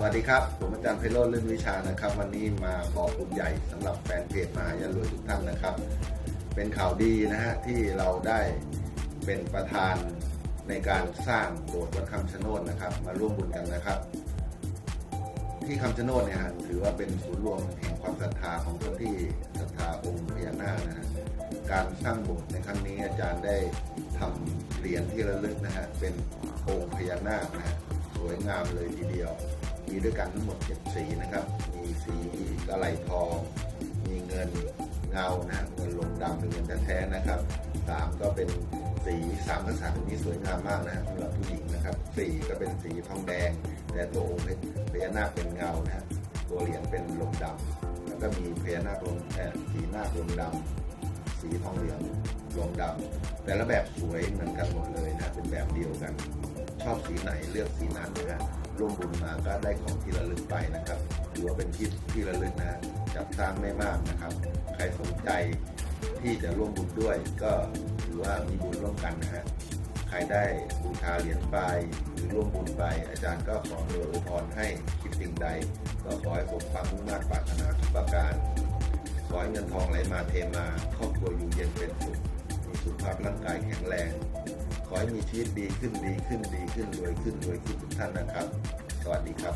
สวัสดีครับ ผมอาจารย์ไพโรจน์เรื่องวิชานะครับ วันนี้มาบอกบุญใหญ่สำหรับแฟนเพจมหายารวยทุกท่านนะครับ เป็นข่าวดีนะฮะที่เราได้เป็นประธานในการสร้างโบสถ์วัดคำชะโนดนะครับ มาร่วมบุญกันนะครับ ที่คำชะโนดเนี่ยฮะถือว่าเป็นศูนย์รวมแห่งความศรัทธาของคนที่ศรัทธาองค์พญานาคนะฮะการสร้างโบสถ์ในครั้งนี้อาจารย์ได้ทำเหรียญที่ระลึกนะฮะเป็นองค์พญานาคนะฮะสวยงามเลยทีเดียว มีด้วยกันทั้งหมดเจ็ดสีนะครับ มีสีกระไหลทอง มีเงินเงานะเงินลงดำเป็นเงินแท้ๆนะครับสามก็เป็นสีสามกษัตริย์นี่สวยงามมากนะสำหรับผู้หญิงนะครับสี่ก็เป็นสีทองแดง แต่ตัวองค์พญานาคเป็นเงานะตัวเหรียญเป็นลงดำแล้วก็มีพญานาคลงเอ่สีนาลงดำสีทองเหลืองลงดำแต่ละแบบสวยเหมือนกันหมดเลยนะเป็นแบบเดียวกัน ชอบสีไหนเลือกสีนั้นนะฮะร่วมบุญมาก็ได้ของที่ระลึกไปนะครับถือว่าเป็นที่ที่ระลึกนะจับสร้างไม่มากนะครับ ใครสนใจที่จะร่วมบุญด้วย ก็ถือว่ามีบุญร่วมกันนะฮะใครได้บูชาเหรียญไปหรือร่วมบุญไป อาจารย์ก็ขออวยพรให้คิดสิ่งใด ก็ขอให้สมความมุ่งมั่นปรารถนาทุกประการขอให้เงินทองไหลมาเทมาครอบครัวอยู่เย็นเป็นสุขมีสุขภาพร่างกายแข็งแรง ขอให้มีชีวิตดีขึ้นดีขึ้นดีขึ้นรวยขึ้นรวยขึ้นทุกท่านนะครับ สวัสดีครับ